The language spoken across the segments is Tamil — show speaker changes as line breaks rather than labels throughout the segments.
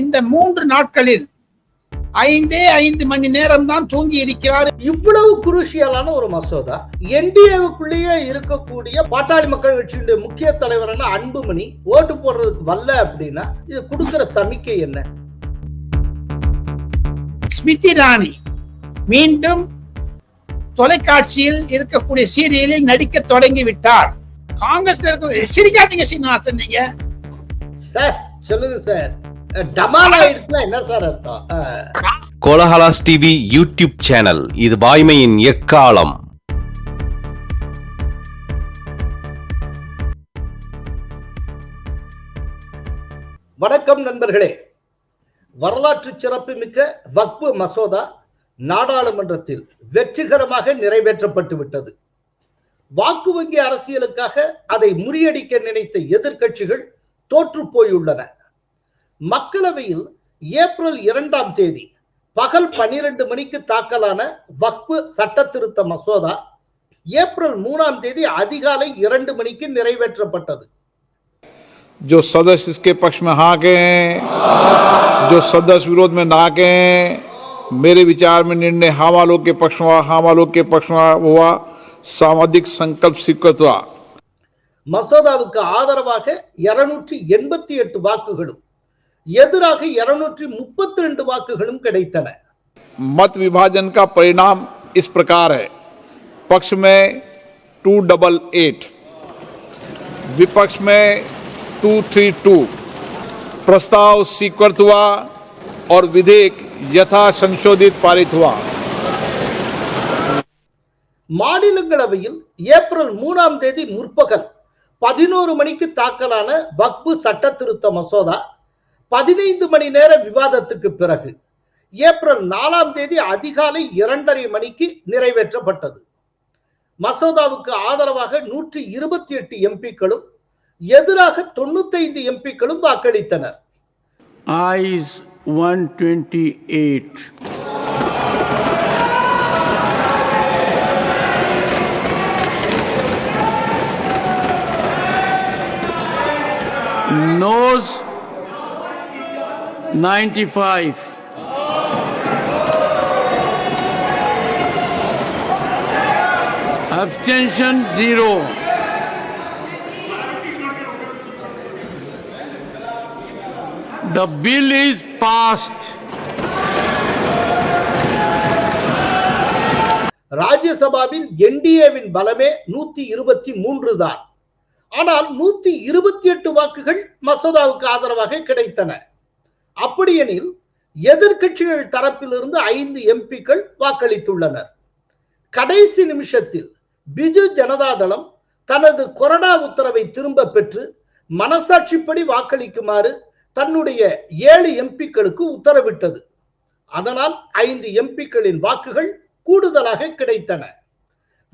இந்த மூன்று நாட்களில் ஐந்தே ஐந்து மணி நேரம் தான் தூங்கி இருக்கிறார்.
இவ்வளவு குருஷியலான ஒரு மசோதா. என்டிஏவுக்குள்ளேயே இருக்கக்கூடிய பாட்டாளி மக்கள் கட்சியுடைய முக்கிய தலைவரான அன்புமணி. ஓட்டு போடுறதுக்கு வரல அப்படின்னா இது கொடுக்கிற சமிக்கை என்ன?
ஸ்மிருதி இராணி மீண்டும் தொலைக்காட்சியில் இருக்கக்கூடிய சீரியலில் நடிக்க தொடங்கி விட்டார் காங்கிரஸ்ல இருக்க சிரிக்காதீங்க சீனிவாசன் நீங்க.
சார் சொல்லுங்க sir.
Kolahalas TV YouTube channel. இது வாய்மையின் எக்காலம்.
வணக்கம் நண்பர்களே. வரலாற்று சிறப்புமிக்க வக்பு மசோதா நாடாளுமன்றத்தில் வெற்றிகரமாக நிறைவேற்றப்பட்டு விட்டது. வாக்கு வங்கி அரசியலுக்காக அதை முறியடிக்க நினைத்த எதிர்க்கட்சிகள் தோற்று போயுள்ளன. மக்களவையில் ஏப்ரல் இரண்டாம் தேதி பகல் பனிரெண்டு மணிக்கு தாக்கலான வக்பு சட்ட திருத்த மசோதா ஏப்ரல் மூணாம் தேதி அதிகாலை இரண்டு மணிக்கு நிறைவேற்றப்பட்டது
जो सदस्य इसके पक्ष में हाँ के हैं जो सदस्य विरोध में ना के हैं मेरे विचार में निर्णय हाँ वालों के पक्ष में हुआ हाँ वालों के पक्ष में हुआ सामाजिक संकल्प स्वीकृत हुआ
மசோதாவுக்கு ஆதரவாக இருநூற்றி எண்பத்தி எட்டு வாக்குகளும் எதிராக இருநூற்றி முப்பத்தி ரெண்டு வாக்குகளும் கிடைத்தன
मत विभाजन का परिणाम इस प्रकार है पक्ष में टू डबल एट विपक्ष में टू थ्री टू प्रस्ताव स्वीकृत हुआ और विधेयक यथा संशोधित पारित हुआ
மாநிலங்களவையில் ஏப்ரல் மூணாம் தேதி முற்பகல் பதினோரு மணிக்கு தாக்கலான வக்பு சட்ட திருத்த மசோதா பதினைந்து மணி நேர விவாதத்துக்கு பிறகு ஏப்ரல் நாலாம் தேதி அதிகாலை இரண்டரை மணிக்கு நிறைவேற்றப்பட்டது மசோதாவுக்கு ஆதரவாக நூற்றி இருபத்தி எட்டு எம்பிக்களும் எதிராக தொண்ணூத்தைந்து எம்பிக்களும் வாக்களித்தனர்
Eyes 128. Nose 95. Abstention zero. The bill is passed.
ராஜ்யசபாவில் என்டிஏவின் பலமே நூத்தி இருபத்தி மூன்று தான் ஆனால் நூத்தி இருபத்தி எட்டு வாக்குகள் மசோதாவுக்கு ஆதரவாக கிடைத்தன அப்படியெனில் எதிர்கட்சிகள் தரப்பிலிருந்து ஐந்து எம்பிக்கள் வாக்களித்துள்ளனர். கடைசி நிமிஷத்தில் பிஜு ஜனதாதளம் தனது கொரடா உத்தரவை திரும்ப பெற்று மனசாட்சிப்படி வாக்களிக்குமாறு தன்னுடைய ஏழு எம்பிக்களுக்கு உத்தரவிட்டது. அதனால் ஐந்து எம்பிக்களின் வாக்குகள் கூடுதலாக கிடைத்தன.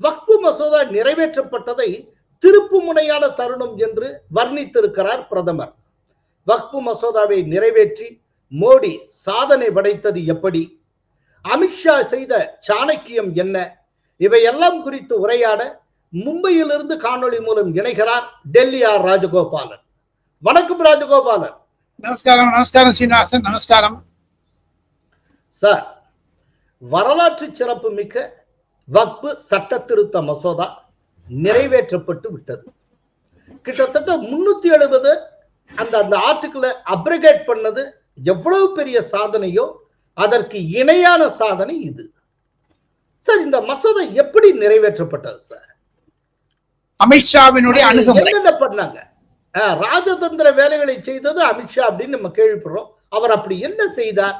வக்பு மசோதா நிறைவேற்றப்பட்டதை திருப்பு முனையான தருணம் என்று வர்ணித்திருக்கிறார் பிரதமர். வக்பு மசோதாவை நிறைவேற்றி மோடி சாதனை படைத்தது எப்படி? அமித்ஷா செய்த சாணக்கியம் என்ன? இவையெல்லாம் குறித்து உரையாட மும்பையிலிருந்து காணொளி மூலம் இணைகிறார் டெல்லி ஆர் ராஜகோபாலன். வணக்கம் ராஜகோபாலன்.
நமஸ்காரம் நமஸ்காரம் சீனிவாசன் நமஸ்காரம்.
சார் வரலாற்று சிறப்பு மிக்க வக்பு சட்ட திருத்த மசோதா நிறைவேற்றப்பட்டு விட்டது. கிட்டத்தட்ட முன்னூத்தி எழுபது அந்த அந்த ஆர்டிகிளை அப்ரிகேட் பண்ணது எவ்வளவு பெரிய சாதனையோ அதற்கு இணையான சாதனை இது. சார் இந்த மசோதா எப்படி நிறைவேற்றப்பட்டது சார்
அமித்ஷாவினுடைய அணுகுமுறை.
என்னென்ன பண்ணாங்க? ராஜதந்திர வேலைகளை செய்தது அமித்ஷா அப்படின்னு நம்ம கேள்விப்படுறோம். அவர் அப்படி என்ன செய்தார்?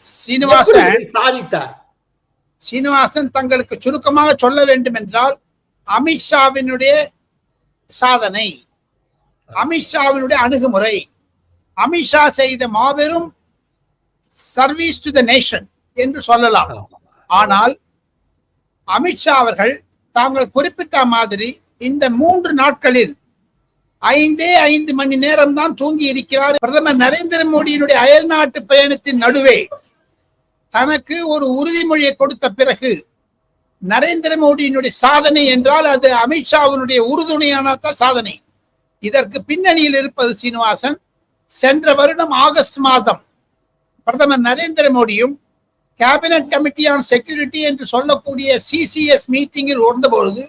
சீனிவாசன்
சாதித்தார்?
சீனிவாசன் தங்களுக்கு சுருக்கமாக சொல்ல வேண்டும் என்றால் அமித்ஷாவினுடைய சாதனை அமித்ஷாவினுடைய அணுகுமுறை. அமித்ஷா செய்த மாபெரும் சர்வீஸ் டு த நேஷன் என்று சொல்லலாம். ஆனால் அமித்ஷா அவர்கள் தாங்கள் குறிப்பிட்ட மாதிரி இந்த மூன்று நாட்களில் ஐந்தே ஐந்து மணி நேரம் தான் தூங்கி இருக்கிறார். பிரதமர் நரேந்திர மோடியினுடைய அயல் நாட்டு பயணத்தின் நடுவே தனக்கு ஒரு உறுதிமொழியை கொடுத்த பிறகு நரேந்திர மோடியினுடைய சாதனை என்றால் அது அமித்ஷாவினுடைய உறுதுணையான தான் சாதனை. இதற்கு பின்னணியில் இருப்பது சீனிவாசன். சென்ற வருடம் ஆகஸ்ட் மாதம் பிரதமர் நரேந்திர மோடியும் கேபினட் கமிட்டி ஆன் செக்யூரிட்டி என்று சொல்லக்கூடிய சிசிஎஸ் மீட்டிங்கில் உணர்ந்தபொழுது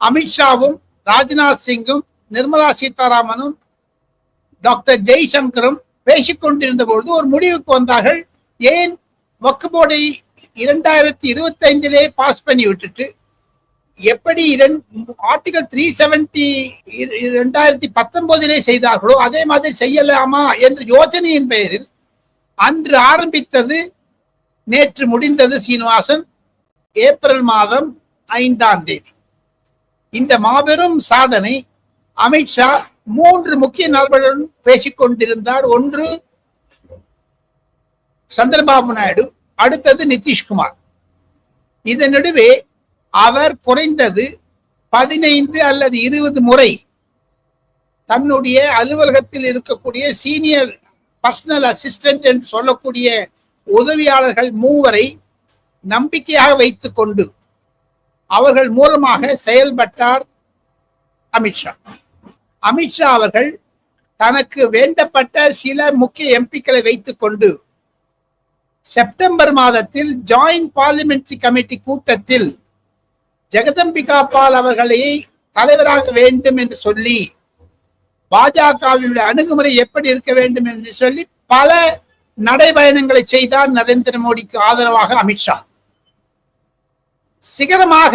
அமித்ஷாவும் ராஜ்நாத் சிங்கும் நிர்மலா சீதாராமனும் டாக்டர் ஜெய்சங்கரும் பேசிக்கொண்டிருந்த பொழுது ஒரு முடிவுக்கு வந்தார்கள். ஏன் வக்கு போர்டை இரண்டாயிரத்தி இருபத்தி ஐந்திலே பாஸ் பண்ணி விட்டுட்டு எப்படி ஆர்டிகல் த்ரீ செவன்டி இரண்டாயிரத்தி பத்தொன்பதிலே செய்தார்களோ அதே மாதிரி செய்யலாமா என்ற யோசனையின் பெயரில் அன்று ஆரம்பித்தது நேற்று முடிந்தது சீனிவாசன் ஏப்ரல் மாதம் ஐந்தாம் தேதி. இந்த மாபெரும் சாதனை அமித்ஷா மூன்று முக்கிய நபர்களுடன் பேசிக்கொண்டிருந்தார். ஒன்று சந்திரபாபு நாயுடு அடுத்தது நிதிஷ்குமார். இதன் நடுவே அவர் குறைந்தது பதினைந்து அல்லது இருபது முறை தன்னுடைய அலுவலகத்தில் இருக்கக்கூடிய சீனியர் பர்சனல் அசிஸ்டன்ட் என்று சொல்லக்கூடிய உதவியாளர்கள் மூவரை நம்பிக்கையாக வைத்துக் கொண்டு அவர்கள் மூலமாக செயல்பட்டார் அமித்ஷா அமித்ஷா அவர்கள் தனக்கு வேண்டப்பட்ட சில முக்கிய எம்பிக்களை வைத்துக் கொண்டு செப்டம்பர் மாதத்தில் ஜாயிண்ட் பார்லிமெண்டரி கமிட்டி கூட்டத்தில் ஜெகதம்பிகா பால் அவர்களை தலைவராக வேண்டும் என்று சொல்லி பாஜகவினுடைய அணுகுமுறை எப்படி இருக்க வேண்டும் என்று சொல்லி பல நடைபயணங்களை செய்தார் நரேந்திர மோடிக்கு ஆதரவாக அமித்ஷா சிகரமாக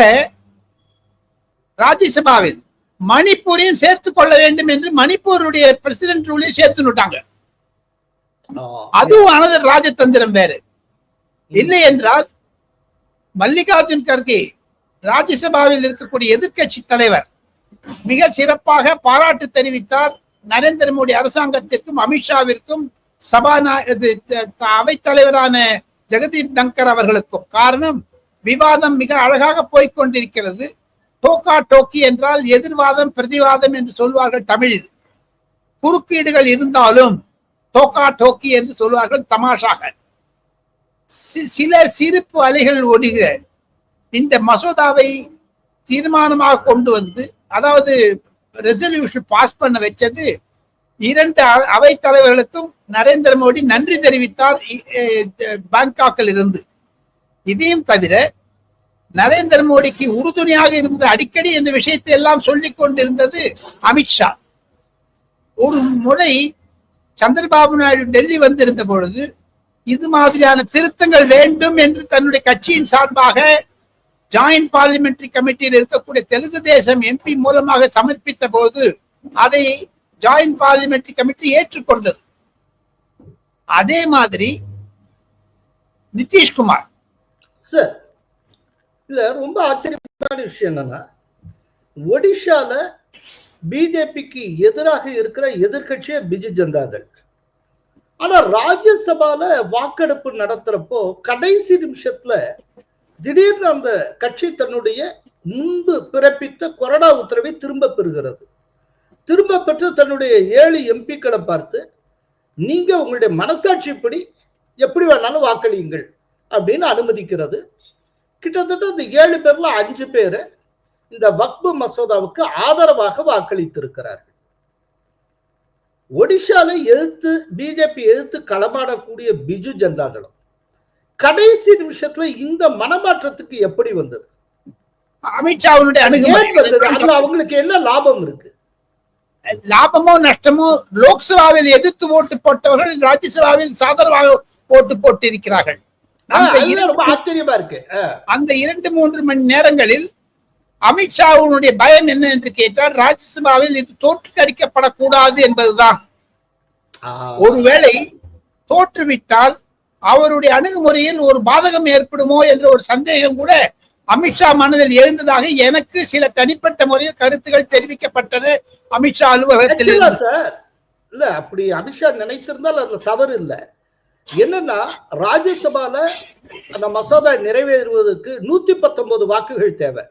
ராஜ்யசபாவில் மணிப்பூரையும் சேர்த்துக் கொள்ள வேண்டும் என்று மணிப்பூருடைய பிரசிடென்ட் ரூலையும் சேர்த்து விட்டாங்க. அதுவும் அனதர் ராஜதந்திரம் வேறு. இல்லை என்றால் மல்லிகார்ஜுன் கர்கே ராஜ்யசபாவில் இருக்கக்கூடிய எதிர்க்கட்சி தலைவர் மிக சிறப்பாக பாராட்டு தெரிவித்தார். நரேந்திர மோடி அரசாங்கத்திற்கும் அமித்ஷாவிற்கும் சபாநா அவைத்தலைவரான ஜெகதீப் தங்கர் அவர்களுக்கும். காரணம் விவாதம் மிக அழகாக போய்கொண்டிருக்கிறது டோக்கா டோக்கி என்றால் எதிர்வாதம் பிரதிவாதம் என்று சொல்வார்கள் தமிழில். குறுக்கீடுகள் இருந்தாலும் டோக்கா டோக்கி என்று சொல்வார்கள் தமாஷாக. சி- சில சிரிப்பு அலைகள் ஓடுகிற இந்த மசோதாவை தீர்மானமாக கொண்டு வந்து அதாவது ரெசல்யூஷன் பாஸ் பண்ண வச்சது இரண்டு அ- தலைவர்களுக்கும் நரேந்திர மோடி நன்றி தெரிவித்தார் பாங்காக்கில் இருந்து. இதையும் தவிர நரேந்திர மோடிக்கு உறுதுணையாக இருந்த அடிக்கடி இந்த விஷயத்தை எல்லாம் சொல்லிக் கொண்டிருந்தது அமித்ஷா ஒரு முறை சந்திரபாபு நாயுடு டெல்லி வந்திருந்த பொழுது இது மாதிரியான திருத்தங்கள் வேண்டும் என்று தன்னுடைய கட்சியின் சார்பாக ஜாயிண்ட் பார்லிமெண்டரி கமிட்டியில் இருக்கக்கூடிய தெலுங்கு தேசம் எம்பி மூலமாக சமர்ப்பித்த போது அதை ஜாயிண்ட் பார்லிமெண்டரி கமிட்டி ஏற்றுக்கொண்டது. அதே மாதிரி நிதிஷ்குமார்.
சார் இதுல ரொம்ப ஆச்சரியமான விஷயம் என்னன்னா ஒடிஷால பிஜேபிக்கு எதிராக இருக்கிற எதிர்க்கட்சியே பிஜு ஜனதாதள் ஆனா ராஜ்யசபால வாக்கெடுப்பு நடத்துறப்போ கடைசி நிமிஷத்துல திடீர்னு அந்த கட்சி தன்னுடைய முன்பு பிறப்பித்த கொரோனா உத்தரவை திரும்ப பெறுகிறது. திரும்ப பெற்று தன்னுடைய ஏழு எம்பிக்களை பார்த்து நீங்க உங்களுடைய மனசாட்சிப்படி எப்படி வேணாலும் வாக்களியுங்கள் அப்படின்னு அனுமதிக்கிறது. கிட்டத்தட்ட இந்த ஏழு பேர்ல அஞ்சு பேர் இந்த வக்பு மசோதாவுக்கு ஆதரவாக வாக்களித்திருக்கிறார்கள். ஒடிஷால எதிர்த்து பிஜேபி எதிர்த்து களமாடக்கூடிய பிஜு ஜனதாதளம். கடைசி நிமிஷத்துல இந்த மனமாற்றத்துக்கு எப்படி வந்தது? வந்தது? அதுல
அணுகுமுறை
அவங்களுக்கு என்ன லாபம் இருக்கு?
லாபமோ நஷ்டமோ லோக்சபாவில் எதிர்த்து ஓட்டு போட்டவர்கள் ராஜ்யசபாவில் சாதரவாக ஓட்டு போட்டிருக்கிறார்கள்.
ஆ,
அந்த
அதுதான்
இரு-
ரொம்ப ஆச்சரியமா இருக்கு.
அந்த இரண்டு மூன்று மணி நேரங்களில் அமித்ஷாவினுடைய பயம் என்ன என்று கேட்டால் ராஜ்யசபாவில் இது தோற்றுக்கடிக்கப்படக்கூடாது என்பதுதான். ஒருவேளை தோற்றுவிட்டால் அவருடைய அணுகுமுறையில் ஒரு பாதகம் ஏற்படுமோ என்ற ஒரு சந்தேகம் கூட அமித்ஷா மனதில் எழுந்ததாக எனக்கு சில தனிப்பட்ட முறையில் கருத்துகள் தெரிவிக்கப்பட்டன அமித்ஷா அலுவலகத்தில்.
சார் இல்ல அப்படி அமித்ஷா நினைத்திருந்தால் அதுல தவறு இல்ல. என்னன்னா ராஜ்யசபால அந்த மசோதா நிறைவேறுவதற்கு நூத்தி பத்தொன்பது வாக்குகள் தேவை.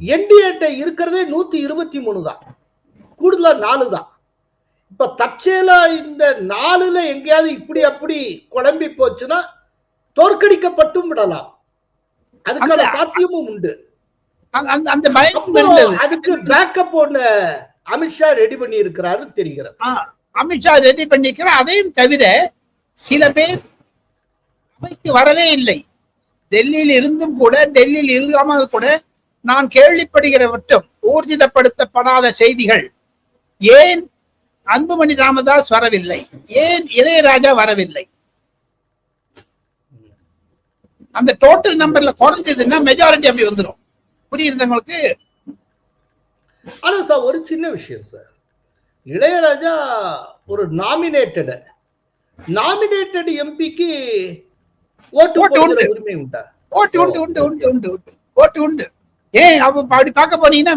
என்டிஏட்ட இருக்கிறதே நூத்தி இருபத்தி மூணு தான். கூடுதலா நாலு தான். இப்ப தற்செயலா இந்த நாலுல எங்கேயாவது இப்படி அப்படி குழம்பி போச்சுன்னா தோற்கடிக்கப்பட்டும் விடலாம். அதுக்கான சாத்தியமும் உண்டு.
அந்த-
அதுக்கு பேக்கப் ஒண்ணு அமித்ஷா ரெடி பண்ணி இருக்கிறாரு தெரிகிறது.
அமித்ஷா ரெடி பண்ணிக்கிறார் அதையும் தவிர சில பேர் அவைக்கு வரவே இல்லை. டெல்லியில் இருந்தும் கூட டெல்லியில் இல்லாமல் கூட நான் கேள்விப்படுகிற மட்டும் ஊர்ஜிதப்படுத்தப்படாத செய்திகள் ஏன் அன்புமணி ராமதாஸ் வரவில்லை. ஏன் இளையராஜா வரவில்லை? அந்த டோட்டல் நம்பர்ல குறைஞ்சதுன்னா மெஜாரிட்டி அப்படி வந்துடும் புரியுது உங்களுக்கு?
ஆனா சார் ஒரு சின்ன விஷயம் சார். இளையராஜா ஒரு நாமினேட்டட் நாமினேட்டட் எம்பிக்கு ஓட்டு
ஓட்டு உண்டு.
உரிமை உண்டா?
ஓட்டு உண்டு உண்டு உண்டு உண்டு உண்டு. ஓட்டு உண்டு. ஏன் அப்ப அப்படி பார்க்க போனீங்கன்னா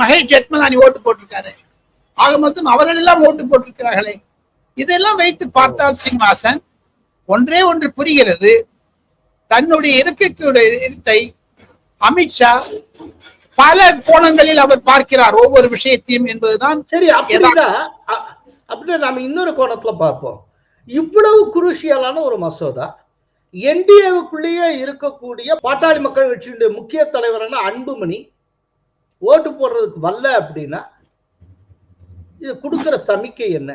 மகேஷ் ஜெத்மலானி ஓட்டு போட்டிருக்காரு. ஆக மொத்தம் அவர்கள் எல்லாம் ஓட்டு போட்டிருக்கிறார்களே. இதெல்லாம் வைத்து பார்த்தால் சீனிவாசன் ஒன்றே ஒன்று புரிகிறது. தன்னுடைய இருக்கக்கூடிய இருத்தை அமித்ஷா பல கோணங்களில் அவர் பார்க்கிறார் ஒவ்வொரு விஷயத்தையும் என்பதுதான்
சரி அப்படின்னா அப்படின்னா நாம இன்னொரு கோணத்துல பார்ப்போம். இவ்வளவு குருஷியலான ஒரு மசோதா என்டிஏவுக்குள்ளேயே இருக்கக்கூடிய பாட்டாளி மக்கள் கட்சியினுடைய முக்கிய தலைவரான அன்புமணி ஓட்டு போடுறதுக்கு வரல அப்படின்னா இது கொடுக்கிற சமிக்கை என்ன?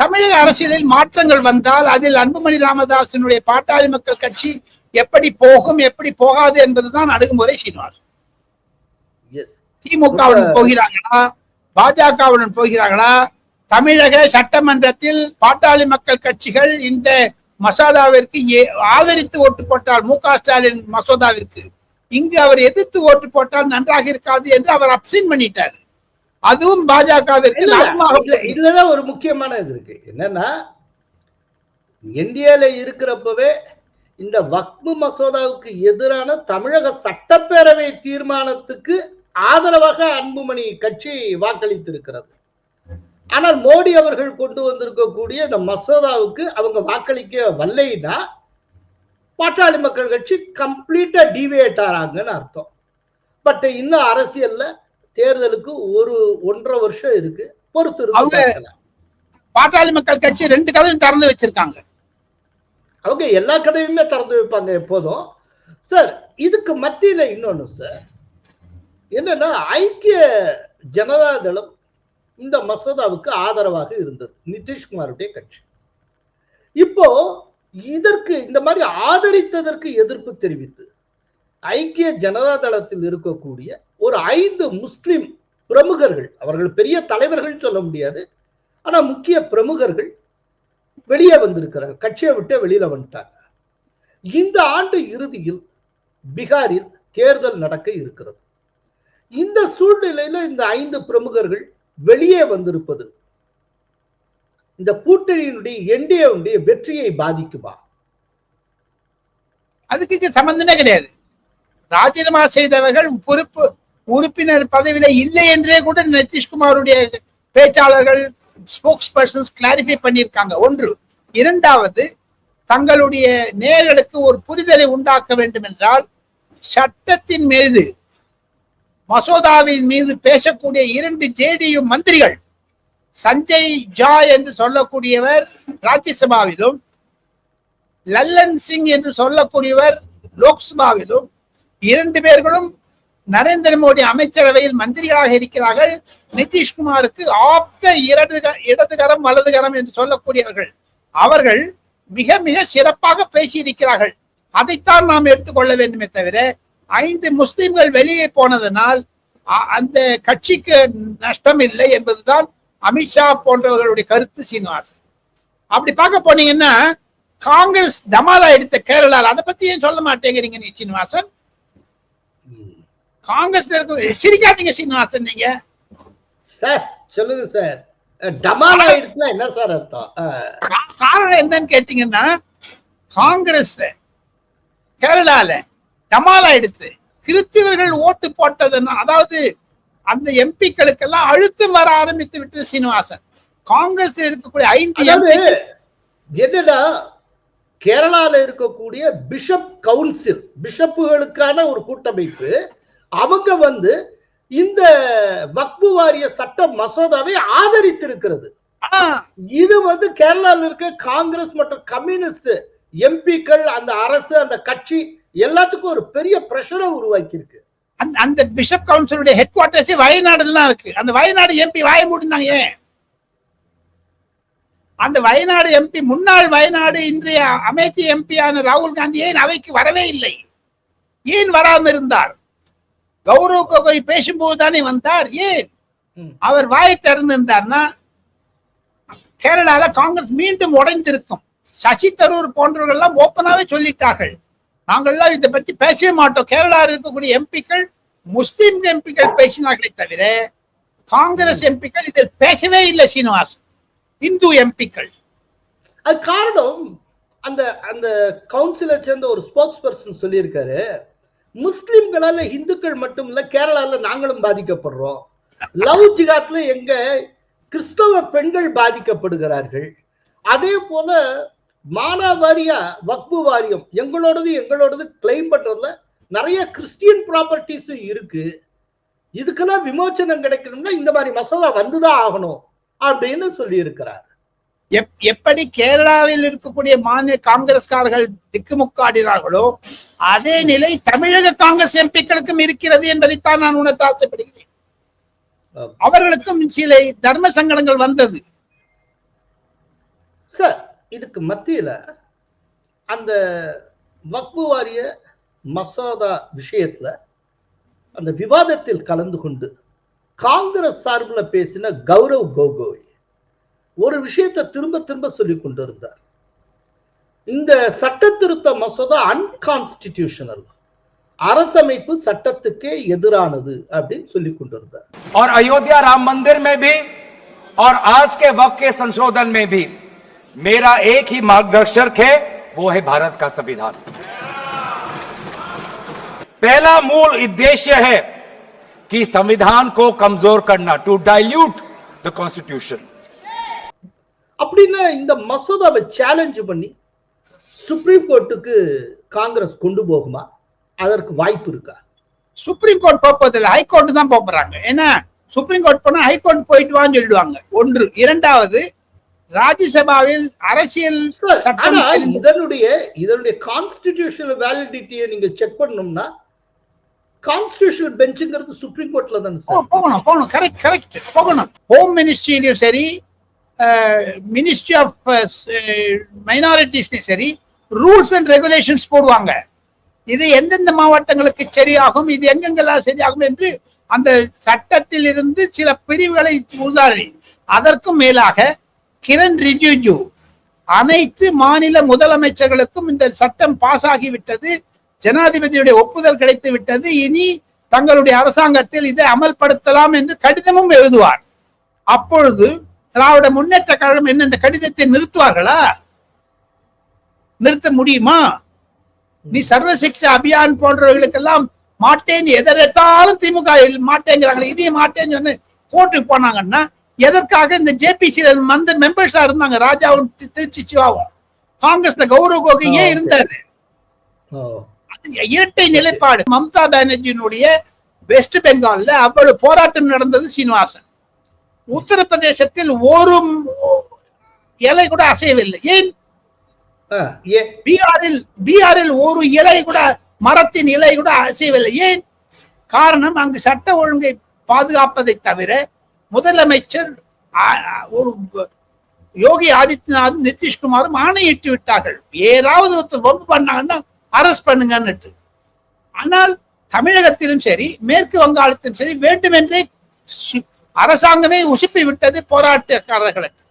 தமிழக அரசியலில் மாற்றங்கள் வந்தால் அதில் அன்புமணி ராமதாசனுடைய பாட்டாளி மக்கள் கட்சி எப்படி போகும் எப்படி போகாது என்பதுதான் அணுகுமுறை
எஸ்
திமுகவுடன் போகிறார்களா? பாஜகவுடன் போகிறார்களா? தமிழக சட்டமன்றத்தில் பாட்டாளி மக்கள் கட்சிகள் இந்த மசோதாவிற்கு ஆதரித்து ஓட்டு போட்டால் மு க ஸ்டாலின் மசோதாவிற்கு இங்கு அவர் எதிர்த்து ஓட்டு போட்டால் நன்றாக இருக்காது என்று அவர் அப்சின் பண்ணிட்டார். அதுவும் பாஜகவிற்கு
இதுலதான் ஒரு முக்கியமான இது இருக்கு. என்னன்னா இந்தியால இருக்கிறப்பவே இந்த வக்பு மசோதாவுக்கு எதிரான தமிழக சட்டப்பேரவை தீர்மானத்துக்கு ஆதரவாக அன்புமணி கட்சி வாக்களித்திருக்கிறது. ஆனால் மோடி அவர்கள் கொண்டு வந்திருக்கக்கூடிய இந்த மசோதாவுக்கு அவங்க வாக்களிக்க வரலைன்னா பாட்டாளி மக்கள் கட்சி கம்ப்ளீட்டா டிவியேட் ஆறாங்கன்னு அர்த்தம். பட் இன்னும் அரசியல்ல தேர்தலுக்கு ஒரு ஒன்றரை வருஷம் இருக்கு. பொறுத்து
அவங்க-. பாட்டாளி மக்கள் கட்சி ரெண்டு கதவும் திறந்து வச்சிருக்காங்க.
அவங்க எல்லா கதவையுமே திறந்து வைப்பாங்க எப்போதும். சார் இதுக்கு மத்தியில இன்னொன்னு சார். என்னன்னா ஐக்கிய ஜனதா தளம் இந்த மசோதாவுக்கு ஆதரவாக இருந்தது. நிதிஷ்குமாருடைய கட்சி. இப்போ இதற்கு இந்த மாதிரி ஆதரித்ததற்கு எதிர்ப்பு தெரிவித்து ஐக்கிய ஜனதா தளத்தில் இருக்கக்கூடிய ஒரு ஐந்து முஸ்லிம் பிரமுகர்கள் அவர்கள் பெரிய தலைவர்கள் சொல்ல முடியாது ஆனா முக்கிய பிரமுகர்கள் வெளியே வந்திருக்கிறார் கட்சியை விட்டு வெளியில வந்துட்டாங்க. இந்த ஆண்டு இறுதியில் பீகாரில் தேர்தல் நடக்க இருக்கிறது. இந்த சூழ்நிலையில இந்த ஐந்து பிரமுகர்கள் வெளியே வந்திருப்பது இந்த கூட்டணியினுடைய என்டிஏவுடைய வெற்றியை பாதிக்குமா?
அதுக்கு சம்பந்தமே கிடையாது. ராஜினாமா செய்தவர்கள் பொறுப்பு உறுப்பினர் பதவியில இல்லை என்றே கூட நிதிஷ்குமாருடைய பேச்சாளர்கள் ஸ்போக்ஸ் பர்சன்ஸ் கிளாரிஃபை பண்ணியிருக்காங்க. ஒன்று இரண்டாவது தங்களுடைய நேர்களுக்கு ஒரு புரிதலை உண்டாக்க வேண்டும் என்றால் சட்டத்தின் மீது மசோதாவின் மீது பேசக்கூடிய இரண்டு ஜேடியு மந்திரிகள் சஞ்சய் ஜா என்று சொல்லக்கூடியவர் ராஜ்யசபாவிலும் லல்லன் சிங் என்று சொல்லக்கூடியவர் லோக்சபாவிலும் இரண்டு பேர்களும் நரேந்திர மோடி அமைச்சரவையில் மந்திரிகளாக இருக்கிறார்கள். நிதிஷ்குமாருக்கு ஆப்த இடது இடதுகரம் வலதுகரம் என்று சொல்லக்கூடியவர்கள். அவர்கள் மிக மிக சிறப்பாக பேசியிருக்கிறார்கள். அதைத்தான் நாம் எடுத்துக்கொள்ள வேண்டுமே தவிர ஐந்து முஸ்லிம்கள் வெளியே போனதனால் அ- அந்த கட்சிக்கு நஷ்டம் இல்லை என்பதுதான் அமித்ஷா போன்றவர்களுடைய கருத்து சீனிவாசன். அப்படி பார்க்க போனீங்கன்னா காங்கிரஸ் தமாலா எடுத்த கேரளால் அதை பத்தி ஏன் சொல்ல மாட்டேங்கிறீங்க நீ காங்கிரஸ் சிரிக்காதீங்க சீனிவாசன் நீங்க.
சார் சொல்லுங்க சார். டமாலா எடுத்துனா என்ன சார் அர்த்தம்?
காரணம் என்னன்னு கேட்டீங்கன்னா காங்கிரஸ் கேரளால கிறிஸ்தவர்கள் ஓட்டு போட்டதுன்னா அதாவது அந்த எம்பிக்களுக்கெல்லாம் அழுத்தம் வர ஆரம்பித்து விட்டது சீனிவாசன். காங்கிரஸ் இருக்கக்கூடிய ஐந்து
என்னன்னா கேரளால இருக்கக்கூடிய பிஷப் கவுன்சில் பிஷப்புகளுக்கான ஒரு கூட்டமைப்பு அவங்க வந்து இந்த வக்பு வாரிய சட்ட மசோதாவை ஆதரித்திருக்கிறது. இது வந்து கேரளால இருக்க காங்கிரஸ் மற்றும் கம்யூனிஸ்ட் எம்பிக்கள் அந்த அரசு அந்த கட்சி எல்லாத்துக்கும் ஒரு பெரிய பிரஷரை உருவாக்கி இருக்கு
அந்த- அந்த பிஷப் கவுன்சிலுடைய ஹெட் குவார்டர்ஸே வயநாடுல தான் இருக்கு. அந்த வயநாடு எம்பி வாய மூடினாங்க ஏன்? அந்த வயநாடு எம்பி முன்னாள் வயநாடு இன்றைய அமேத்தி எம்பியான ராகுல் காந்தி ஏன் அவைக்கு வரவே இல்லை? ஏன் வராம இருந்தார்? கௌரவ் கோகோய் பேசும்போது தானே வந்தார்? ஏன். அவர் வாய் திறந்திருந்தார்னா கேரளால காங்கிரஸ் மீண்டும் உடைந்திருக்கும். சசி தரூர் போன்றவர்கள் எல்லாம் ஓப்பனாவே சொல்லிட்டார்கள். நாங்கள்லாம் இதை பத்தி பேசவே மாட்டோம். கேரளா இருக்கக்கூடிய எம்பிக்கள் முஸ்லிம் எம்பிக்கள் பேசினார்களே தவிர காங்கிரஸ் எம்பிக்கள் இதில் பேசவே இல்லை சீனிவாசன். இந்து எம்பிக்கள்.
அது காரணம் அந்த அந்த கவுன்சிலை சேர்ந்த ஒரு ஸ்போக்ஸ் பர்சன் சொல்லியிருக்காரு. முஸ்லிம்களால இந்துக்கள் மட்டும் இல்ல கேரளால நாங்களும் பாதிக்கப்படுறோம். லவ் ஜிகாத்ல எங்க கிறிஸ்தவ பெண்கள் பாதிக்கப்படுகிறார்கள். அதே போல மானாவாரியா வக்பு வாரியம் எங்களோடது எங்களோடது கிளைம் பண்றதுல நிறைய கிறிஸ்டியன் ப்ராப்பர்ட்டிஸும் இருக்கு. இதுக்கெல்லாம் விமோச்சனம் கிடைக்கணும்னா இந்த மாதிரி மசோதா வந்துதான் ஆகணும் அப்படின்னு சொல்லி இருக்கிறார்
எப்- எப்படி கேரளாவில் இருக்கக்கூடிய மாநில காங்கிரஸ்காரர்கள் திக்குமுக்காடினார்களோ அதே நிலை தமிழக காங்கிரஸ் எம்பிக்களுக்கும் இருக்கிறது என்பதைத்தான் நான் உணர்த்த ஆசைப்படுகிறேன். அவர்களுக்கும் சில தர்ம சங்கடங்கள் வந்தது
சார் இதுக்கு மத்தியில அந்த வக்பு வாரிய மசோதா விஷயத்துல அந்த விவாதத்தில் கலந்து கொண்டு காங்கிரஸ் சார்பில் பேசின கௌரவ் கோகோய் ஒரு விஷயத்தை திரும்ப திரும்ப சொல்லி கொண்டிருந்தார் இந்த சட்ட திருத்த மசோதா அன்கான்ஸ்டிடியூஷனல் அரசமைப்பு சட்டத்துக்கே எதிரானது அப்படின்னு சொல்லி கொண்டிருந்தார்
और अयोध्या राम मंदिर में भी और आज के वक्त के संशोधन में भी मेरा एक ही मार्गदर्शक है वो है भारत का संविधान पहला मूल उद्देश्य है कि संविधान को कमजोर करना टू डाइल्यूट द कॉन्स्टिट्यूशन
அப்படின்னா இந்த மசோதாவை சேலஞ்ச் பண்ணி சுப்ரீம் கோர்ட்டுக்கு காங்கிரஸ் கொண்டு போகுமா? அதற்கு வாய்ப்பு இருக்கா?
Supreme court போப்பதில்லை. ஹைகோர்ட் தான் போறாங்க ஏன்னா சுப்ரீம் கோர்ட் போனா ஹைகோர்ட் போயிட்டு வான்னு சொல்லிடுவாங்க. ஒன்று. இரண்டாவது ராஜ்யசபாவில் அரசியல்
இதனுடைய இதனுடைய கான்ஸ்டிடியூஷனல் வேலிடிட்டியை நீங்க செக் பண்ணணும்னா கான்ஸ்டிடியூஷனல் பெஞ்சுங்கிறது சுப்ரீம் கோர்ட்ல தானே
போகணும் போகணும். கரெக்ட் கரெக்ட் போகணும். ஹோம் மினிஸ்ட்ரியிலும் சரி மினிஸ்ட்ரி ஆஃப் மைனாரிட்டிஸ்லையும் சரி ரூல்ஸ் அண்ட் ரெகுலேஷன்ஸ் போடுவாங்க. இது எந்தெந்த மாவட்டங்களுக்கு சரியாகும் இது எங்கெங்கெல்லாம் சரியாகும் என்று அந்த சட்டத்தில் இருந்து சில பிரிவுகளை உதாரணி அதற்கும் மேலாக கிரண் ரிஜிஜு அனைத்து மாநில முதலமைச்சர்களுக்கும் இந்த சட்டம் பாஸ் ஆகிவிட்டது ஜனாதிபதியுடைய ஒப்புதல் கிடைத்து விட்டது இனி தங்களுடைய அரசாங்கத்தில் இதை அமல்படுத்தலாம் என்று கடிதமும் எழுதுவார். அப்பொழுது திராவிட முன்னேற்ற கழகம் என்ன இந்த கடிதத்தை நிறுத்துவார்களா? நிறுத்த முடியுமா? நீ சர்வ சிக்ஷா அபியான் போன்றவர்களுக்கெல்லாம் மாட்டேன் எதற்காலும் திமுக மாட்டேங்கிறாங்களே இதையும் மாட்டேன்னு சொன்னு கோர்ட்டுக்கு போனாங்கன்னா எதற்காக இந்த ஜேபிசி மந்த மெம்பர்ஸா இருந்தாங்க? ராஜாவும் திருச்சி சிவாவும். காங்கிரஸ்ல கௌரவ கோகை ஏன். இருந்தாரு? இரட்டை நிலைப்பாடு. மம்தா பானர்ஜியினுடைய வெஸ்ட் பெங்கால்ல அவ்வளவு போராட்டம் நடந்தது சீனிவாசன். உத்தரப்பிரதேசத்தில் ஒரு இலை கூட அசையவில்லை. ஏன்? பீகாரில் பீகாரில் ஒரு இலை கூட மரத்தின் இலை கூட அசையவில்லை. ஏன்? காரணம் அங்கு சட்ட ஒழுங்கை பாதுகாப்பதை தவிர முதலமைச்சர் ஒரு யோகி ஆதித்யநாத் நிதிஷ்குமாரும் ஆணையிட்டு விட்டார்கள். ஏதாவது ஒருத்தர் வம்பு பண்ணாங்கன்னா அரெஸ்ட் பண்ணுங்கன்னுட்டு. ஆனால் தமிழகத்திலும் சரி மேற்கு வங்காளத்திலும் சரி வேண்டுமென்றே அரசாங்கமே உசுப்பி விட்டது போராட்டக்காரர்களுக்கு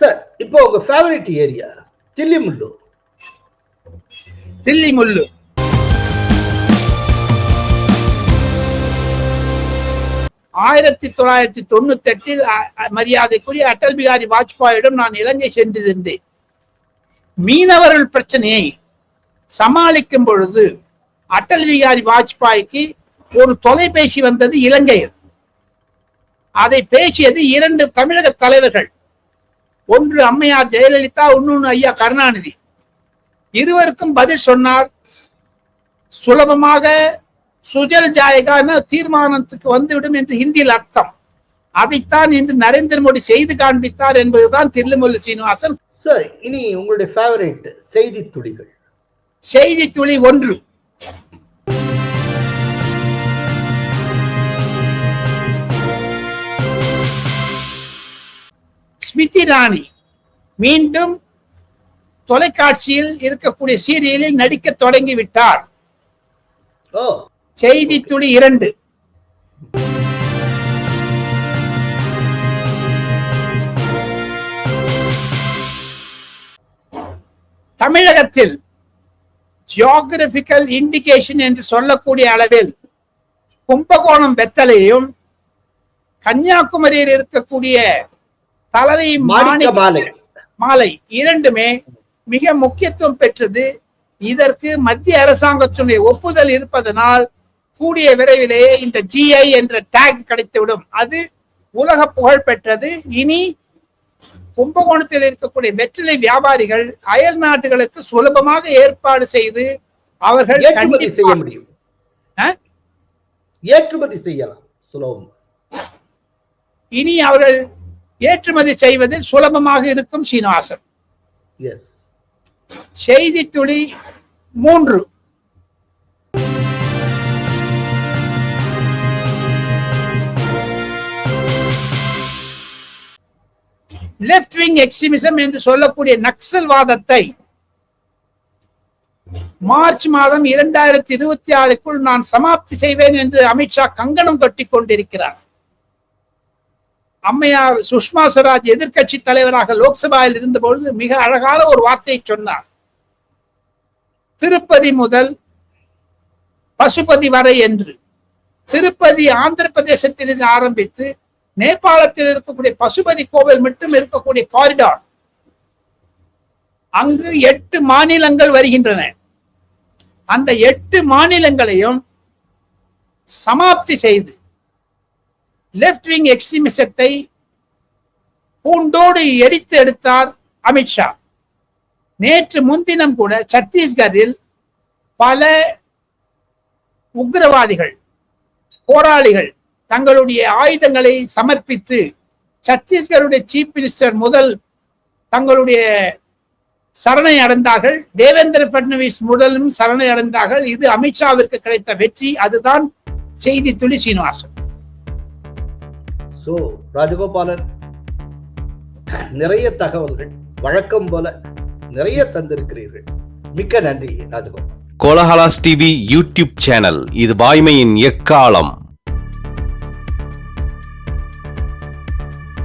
சார் இப்போ உங்க ஃபேவரட் ஏரியா தில்லிமுல்லூர்
தில்லி முள்ளு ஆயிரத்தி தொள்ளாயிரத்தி தொண்ணூத்தி எட்டில் மரியாதைக்குரிய அடல் பிகாரி வாஜ்பாயிடம் நான் இலங்கை சென்றிருந்தேன். மீனவர்கள் பிரச்சனையை சமாளிக்கும் பொழுது அடல் பிகாரி வாஜ்பாய்க்கு ஒரு தொலைபேசி வந்தது இலங்கையில். அதை பேசியது இரண்டு தமிழக தலைவர்கள். ஒன்று அம்மையார் ஜெயலலிதா இன்னொன்று ஐயா கருணாநிதி. இருவருக்கும் பதில் சொன்னார். சுலபமாக சுஜல் ஜாயகான தீர்மானத்துக்கு வந்துவிடும் என்று ஹிந்தியில் அர்த்தம். அதைத்தான் இன்று நரேந்திர மோடி செய்து காண்பித்தார் என்பதுதான் தில்லுமுல்லு சீனிவாசன்.
சார் இனி உங்களுடைய ஃபேவரட் செய்தி துளிகள்.
செய்தி துளி ஒன்று. ஸ்மிருதி ராணி. மீண்டும் தொலைக்காட்சியில் இருக்கக்கூடிய சீரியலில் நடிக்க தொடங்கிவிட்டார். செய்தி துளி இரண்டு. தமிழகத்தில் ஜியோகிராபிக்கல் இண்டிகேஷன் என்று சொல்லக்கூடிய அளவில் கும்பகோணம் வெத்தலையும் கன்னியாகுமரியில் இருக்கக்கூடிய தலைவை
மாணிக்க மாலை.
மாலை இரண்டுமே மிக முக்கியத்துவம் பெற்றது. இதற்கு மத்திய அரசாங்கத்தினுடைய ஒப்புதல் இருப்பதனால் கூடிய விரைவிலேயே இந்த ஜிஐ என்ற டேக் கிடைத்துவிடும். அது உலக புகழ் பெற்றது. இனி கும்பகோணத்தில் இருக்கக்கூடிய வெற்றிலை வியாபாரிகள் அயல் நாடுகளுக்கு சுலபமாக ஏற்பாடு செய்து அவர்கள்
ஏற்றுமதி செய்ய முடியும்? ஏற்றுமதி செய்யலாம். சுலபம்.
இனி அவர்கள் ஏற்றுமதி செய்வதில் சுலபமாக இருக்கும் சீனிவாசன்.
எஸ்
செய்தி துளி மூன்று. லெப்ட் விங் எக்ஸ்ட்ரீமிசம் என்று சொல்லக்கூடிய நக்சல்வாதத்தை மார்ச் மாதம் இரண்டாயிரத்தி இருபத்தி ஆறுக்குள் நான் சமாப்தி செய்வேன் என்று அமித்ஷா கங்கணம் கட்டி கொண்டிருக்கிறார். அம்மையார் சுஷ்மா ஸ்வராஜ் எதிர்க்கட்சி தலைவராக லோக்சபாவில் இருந்தபொழுது மிக அழகான ஒரு வார்த்தையை சொன்னார். திருப்பதி முதல் பசுபதி வரை என்று. திருப்பதி ஆந்திர பிரதேசத்திலிருந்து ஆரம்பித்து நேபாளத்தில் இருக்கக்கூடிய பசுபதி கோவில் மட்டும் இருக்கக்கூடிய காரிடார் அங்கு எட்டு மாநிலங்கள் வருகின்றன. அந்த எட்டு மாநிலங்களையும் சமாப்தி செய்து லெப்ட் விங் எக்ஸ்ட்ரீமிசத்தை பூண்டோடு எரித்து எடுத்தார் அமித்ஷா நேற்று முன்தினம் கூட சத்தீஸ்கரில் பல உக்கிரவாதிகள் போராளிகள் தங்களுடைய ஆயுதங்களை சமர்ப்பித்து சத்தீஸ்கருடைய சீஃப் மினிஸ்டர் முதல் தங்களுடைய சரணை அடைந்தார்கள். தேவேந்திர பட்னவிஸ் முதலும் சரணை அடைந்தார்கள். இது அமித்ஷாவிற்கு கிடைத்த வெற்றி. அதுதான் செய்தி துளி சீனிவாசன்.
ஸோ ராஜகோபாலன் நிறைய தகவல்கள் வழக்கம் போல நிறைய தந்திருக்கிறீர்கள். மிக்க நன்றி Rajagopal
Kolahalas TV YouTube channel இது வாய்மையின் எக்காலம்.